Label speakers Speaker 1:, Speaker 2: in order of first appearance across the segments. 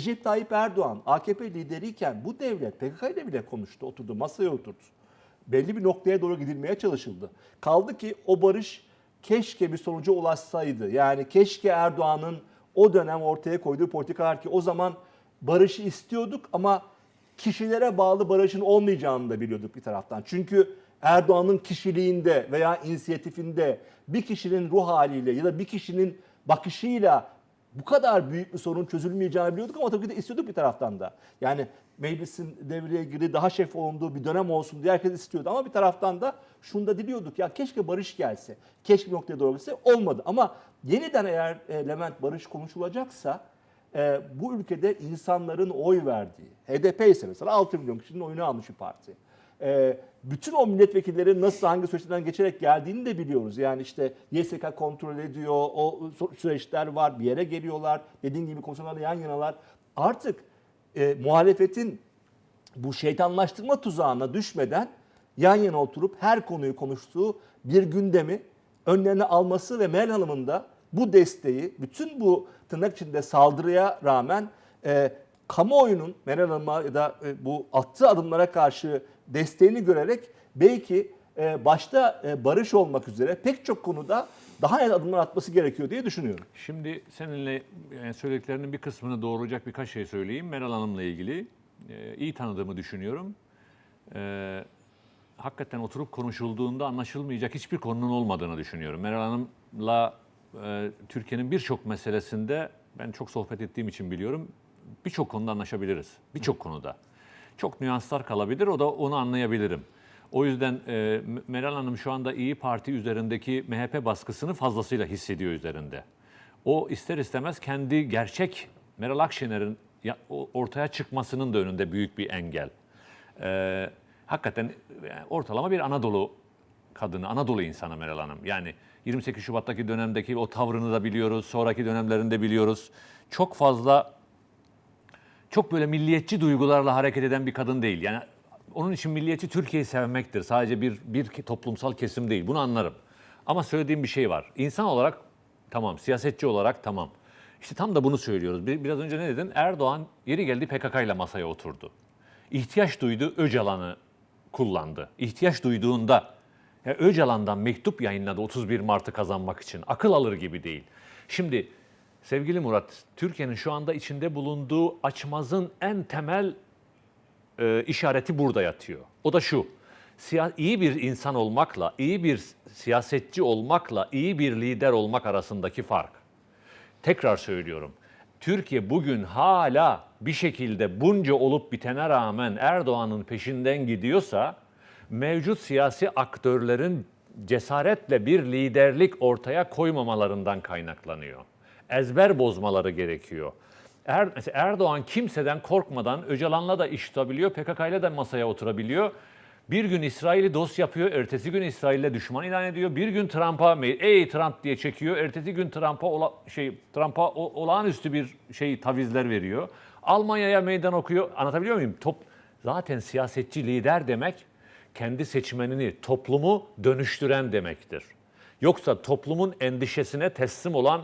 Speaker 1: Recep Tayyip Erdoğan AKP lideriyken bu devlet PKK ile bile konuştu, oturdu, masaya oturdu. Belli bir noktaya doğru gidilmeye çalışıldı. Kaldı ki o barış keşke bir sonuca ulaşsaydı. Yani keşke Erdoğan'ın o dönem ortaya koyduğu politikalar ki o zaman barışı istiyorduk ama kişilere bağlı barışın olmayacağını da biliyorduk bir taraftan. Çünkü Erdoğan'ın kişiliğinde veya inisiyatifinde bir kişinin ruh haliyle ya da bir kişinin bakışıyla bu kadar büyük bir sorun çözülmeyeceğini biliyorduk ama tabii ki de istiyorduk bir taraftan da. Yani meclisin devreye girdiği daha şef olunduğu bir dönem olsun diye herkes istiyordu. Ama bir taraftan da şunu da diliyorduk ya keşke barış gelse, keşke bir noktaya doğru gelse olmadı. Ama yeniden eğer e, Levent barış konuşulacaksa e, bu ülkede insanların oy verdiği, HDP ise mesela 6 milyon kişinin oyunu almış bir parti. E, bütün o milletvekillerin nasıl hangi süreçlerden geçerek geldiğini de biliyoruz. Yani işte YSK kontrol ediyor, o sü- süreçler var, bir yere geliyorlar. Dediğim gibi komisyonlarla yan yanalar. Artık e, muhalefetin bu şeytanlaştırma tuzağına düşmeden yan yana oturup her konuyu konuştuğu bir gündemi önlerine alması ve Meral Hanım'ın da bu desteği, bütün bu tırnak içinde saldırıya rağmen e, kamuoyunun Meral Hanım'a ya da e, bu attığı adımlara karşı desteğini görerek belki e, başta e, barış olmak üzere pek çok konuda daha net adımlar atması gerekiyor diye düşünüyorum.
Speaker 2: Şimdi seninle söylediklerinin bir kısmını doğuracak birkaç şey söyleyeyim. Meral Hanım'la ilgili iyi tanıdığımı düşünüyorum. Hakikaten oturup konuşulduğunda anlaşılmayacak hiçbir konunun olmadığını düşünüyorum. Meral Hanım'la Türkiye'nin birçok meselesinde ben çok sohbet ettiğim için biliyorum. Birçok konuda anlaşabiliriz. Birçok konuda. Çok nüanslar kalabilir. O da onu anlayabilirim. O yüzden e, Meral Hanım şu anda İyi Parti üzerindeki MHP baskısını fazlasıyla hissediyor üzerinde. O ister istemez kendi gerçek Meral Akşener'in ortaya çıkmasının da önünde büyük bir engel. Ee, hakikaten yani ortalama bir Anadolu kadını, Anadolu insanı Meral Hanım. Yani 28 Şubat'taki dönemdeki o tavrını da biliyoruz, sonraki dönemlerinde biliyoruz. Çok fazla, çok böyle milliyetçi duygularla hareket eden bir kadın değil. Yani onun için milliyetçi Türkiye'yi sevmektir. Sadece bir, bir toplumsal kesim değil. Bunu anlarım. Ama söylediğim bir şey var. İnsan olarak tamam, siyasetçi olarak tamam. İşte tam da bunu söylüyoruz. Bir- Biraz önce ne dedin? Erdoğan yeri geldi PKK ile masaya oturdu. İhtiyaç duydu, Öcalan'ı kullandı. İhtiyaç duyduğunda ya Öcalan'dan mektup yayınladı 31 Mart'ı kazanmak için. Akıl alır gibi değil. Şimdi sevgili Murat, Türkiye'nin şu anda içinde bulunduğu açmazın en temel e, işareti burada yatıyor. O da şu. İyi bir insan olmakla, iyi bir siyasetçi olmakla, iyi bir lider olmak arasındaki fark. Tekrar söylüyorum. Türkiye bugün hala bir şekilde bunca olup bitene rağmen Erdoğan'ın peşinden gidiyorsa mevcut siyasi aktörlerin cesaretle bir liderlik ortaya koymamalarından kaynaklanıyor. Ezber bozmaları gerekiyor. Er, Erdoğan kimseden korkmadan Öcalan'la da iş tutabiliyor, PKK'yla da masaya oturabiliyor. Bir gün İsrail'i dost yapıyor, ertesi gün İsrail'le düşman ilan ediyor. Bir gün Trump'a ey Trump diye çekiyor, ertesi gün Trump'a ola, şey Trump'a olağanüstü bir şey tavizler veriyor. Almanya'ya meydan okuyor. Anlatabiliyor muyum? Top zaten siyasetçi lider demek kendi seçmenini, toplumu dönüştüren demektir. Yoksa toplumun endişesine teslim olan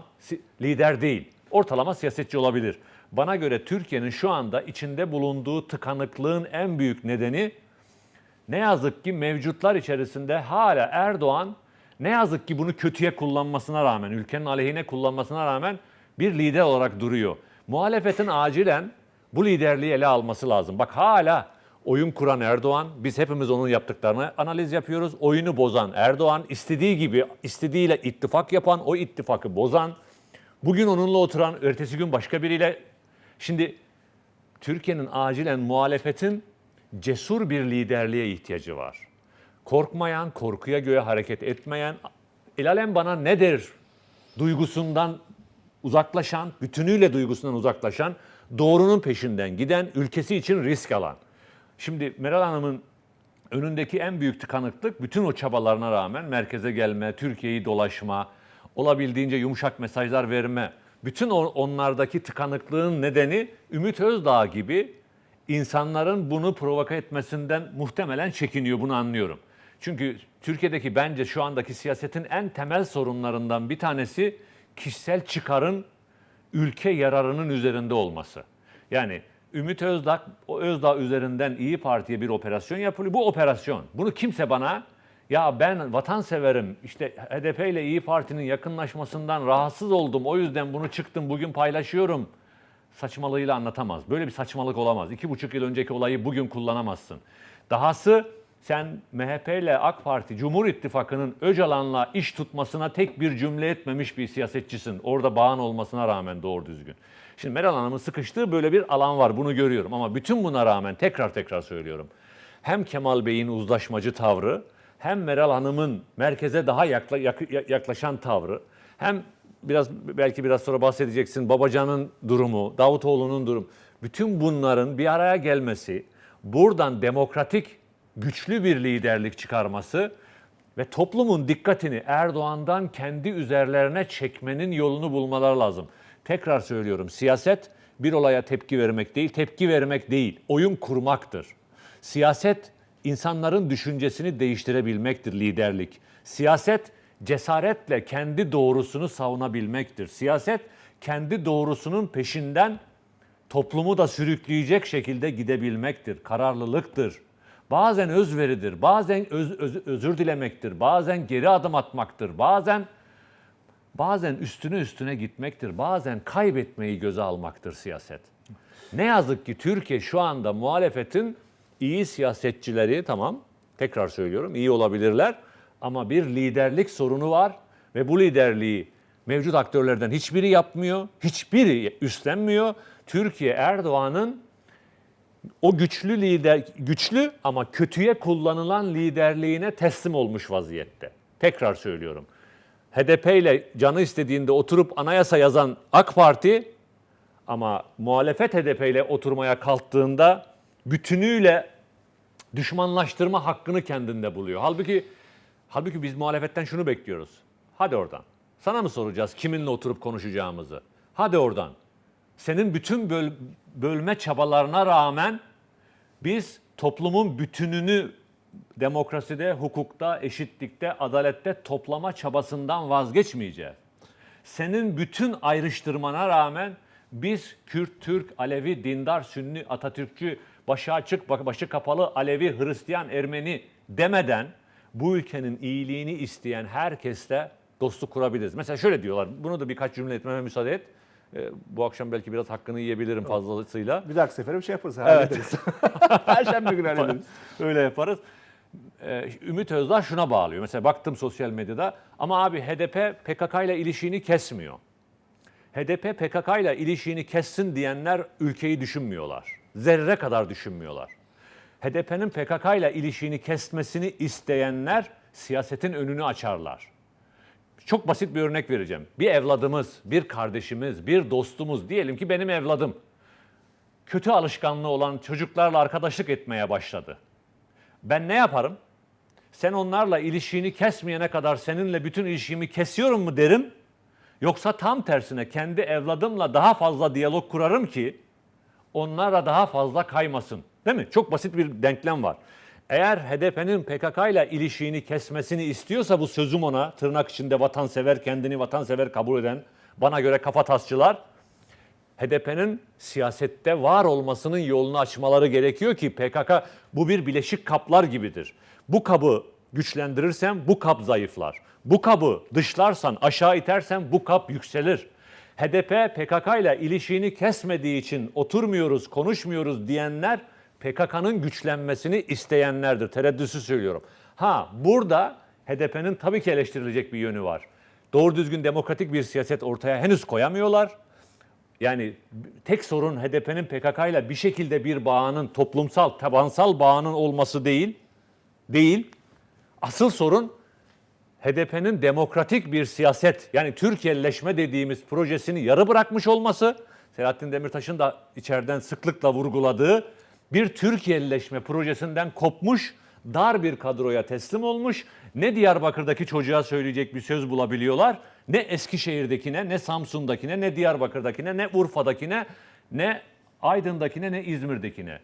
Speaker 2: lider değil. Ortalama siyasetçi olabilir. Bana göre Türkiye'nin şu anda içinde bulunduğu tıkanıklığın en büyük nedeni ne yazık ki mevcutlar içerisinde hala Erdoğan ne yazık ki bunu kötüye kullanmasına rağmen, ülkenin aleyhine kullanmasına rağmen bir lider olarak duruyor. Muhalefetin acilen bu liderliği ele alması lazım. Bak hala oyun kuran Erdoğan, biz hepimiz onun yaptıklarını analiz yapıyoruz. Oyunu bozan Erdoğan, istediği gibi, istediğiyle ittifak yapan, o ittifakı bozan, bugün onunla oturan, ertesi gün başka biriyle... Şimdi Türkiye'nin acilen muhalefetin cesur bir liderliğe ihtiyacı var. Korkmayan, korkuya göre hareket etmeyen, el alem bana ne der duygusundan uzaklaşan, bütünüyle duygusundan uzaklaşan, doğrunun peşinden giden, ülkesi için risk alan. Şimdi Meral Hanım'ın önündeki en büyük tıkanıklık bütün o çabalarına rağmen merkeze gelme, Türkiye'yi dolaşma, olabildiğince yumuşak mesajlar verme. Bütün onlardaki tıkanıklığın nedeni Ümit Özdağ gibi insanların bunu provoke etmesinden muhtemelen çekiniyor bunu anlıyorum. Çünkü Türkiye'deki bence şu andaki siyasetin en temel sorunlarından bir tanesi kişisel çıkarın ülke yararının üzerinde olması. Yani Ümit Özdağ, Özdağ üzerinden İyi Parti'ye bir operasyon yapılıyor. Bu operasyon. Bunu kimse bana ya ben vatanseverim işte HDP ile İyi Parti'nin yakınlaşmasından rahatsız oldum. O yüzden bunu çıktım bugün paylaşıyorum saçmalığıyla anlatamaz. Böyle bir saçmalık olamaz. İki buçuk yıl önceki olayı bugün kullanamazsın. Dahası sen MHP ile AK Parti, Cumhur İttifakı'nın Öcalan'la iş tutmasına tek bir cümle etmemiş bir siyasetçisin. Orada bağın olmasına rağmen doğru düzgün. Şimdi Meral Hanım'ın sıkıştığı böyle bir alan var bunu görüyorum. Ama bütün buna rağmen tekrar tekrar söylüyorum. Hem Kemal Bey'in uzlaşmacı tavrı hem Meral Hanım'ın merkeze daha yakla- yak- yaklaşan tavrı hem biraz belki biraz sonra bahsedeceksin Babacan'ın durumu, Davutoğlu'nun durumu. Bütün bunların bir araya gelmesi, buradan demokratik güçlü bir liderlik çıkarması ve toplumun dikkatini Erdoğan'dan kendi üzerlerine çekmenin yolunu bulmaları lazım. Tekrar söylüyorum siyaset bir olaya tepki vermek değil, tepki vermek değil, oyun kurmaktır. Siyaset insanların düşüncesini değiştirebilmektir liderlik. Siyaset cesaretle kendi doğrusunu savunabilmektir. Siyaset kendi doğrusunun peşinden toplumu da sürükleyecek şekilde gidebilmektir. Kararlılıktır. Bazen özveridir, bazen öz- öz- özür dilemektir, bazen geri adım atmaktır, bazen bazen üstüne üstüne gitmektir, bazen kaybetmeyi göze almaktır siyaset. Ne yazık ki Türkiye şu anda muhalefetin iyi siyasetçileri tamam tekrar söylüyorum iyi olabilirler ama bir liderlik sorunu var ve bu liderliği mevcut aktörlerden hiçbiri yapmıyor, hiçbiri üstlenmiyor. Türkiye Erdoğan'ın o güçlü lider güçlü ama kötüye kullanılan liderliğine teslim olmuş vaziyette. Tekrar söylüyorum. HDP ile canı istediğinde oturup anayasa yazan AK Parti ama muhalefet HDP ile oturmaya kalktığında bütünüyle düşmanlaştırma hakkını kendinde buluyor. Halbuki halbuki biz muhalefetten şunu bekliyoruz. Hadi oradan. Sana mı soracağız kiminle oturup konuşacağımızı? Hadi oradan. Senin bütün böl- bölme çabalarına rağmen biz toplumun bütününü demokraside, hukukta, eşitlikte, adalette toplama çabasından vazgeçmeyeceğiz. Senin bütün ayrıştırmana rağmen biz Kürt, Türk, Alevi, dindar, Sünni, Atatürkçü, başı açık, başı kapalı, Alevi, Hristiyan, Ermeni demeden bu ülkenin iyiliğini isteyen herkesle dostluk kurabiliriz. Mesela şöyle diyorlar, bunu da birkaç cümle etmeme müsaade et. Ee, bu akşam belki biraz hakkını yiyebilirim fazlasıyla.
Speaker 1: Bir dahaki sefere bir şey yaparız. Hallederiz. Perşembe günü hallederiz.
Speaker 2: Öyle yaparız. Ee, Ümit Özdağ şuna bağlıyor. Mesela baktım sosyal medyada ama abi HDP PKK ile ilişiğini kesmiyor. HDP PKK ile ilişiğini kessin diyenler ülkeyi düşünmüyorlar. Zerre kadar düşünmüyorlar. HDP'nin PKK ile ilişiğini kesmesini isteyenler siyasetin önünü açarlar. Çok basit bir örnek vereceğim. Bir evladımız, bir kardeşimiz, bir dostumuz diyelim ki benim evladım kötü alışkanlığı olan çocuklarla arkadaşlık etmeye başladı. Ben ne yaparım? Sen onlarla ilişiğini kesmeyene kadar seninle bütün ilişkimi kesiyorum mu derim? Yoksa tam tersine kendi evladımla daha fazla diyalog kurarım ki onlarla daha fazla kaymasın. Değil mi? Çok basit bir denklem var. Eğer HDP'nin PKK ile ilişiğini kesmesini istiyorsa bu sözüm ona tırnak içinde vatansever, kendini vatansever kabul eden bana göre kafatasçılar HDP'nin siyasette var olmasının yolunu açmaları gerekiyor ki PKK bu bir bileşik kaplar gibidir. Bu kabı güçlendirirsen bu kap zayıflar. Bu kabı dışlarsan, aşağı itersen bu kap yükselir. HDP PKK ile ilişiğini kesmediği için oturmuyoruz, konuşmuyoruz diyenler PKK'nın güçlenmesini isteyenlerdir. Tereddütsüz söylüyorum. Ha burada HDP'nin tabii ki eleştirilecek bir yönü var. Doğru düzgün demokratik bir siyaset ortaya henüz koyamıyorlar. Yani tek sorun HDP'nin PKK ile bir şekilde bir bağının toplumsal, tabansal bağının olması değil. Değil. Asıl sorun HDP'nin demokratik bir siyaset yani Türkiye'leşme dediğimiz projesini yarı bırakmış olması, Selahattin Demirtaş'ın da içeriden sıklıkla vurguladığı bir Türkiye'leşme projesinden kopmuş, dar bir kadroya teslim olmuş. Ne Diyarbakır'daki çocuğa söyleyecek bir söz bulabiliyorlar, ne Eskişehir'dekine, ne Samsun'dakine, ne Diyarbakır'dakine, ne Urfa'dakine, ne Aydın'dakine, ne İzmir'dekine.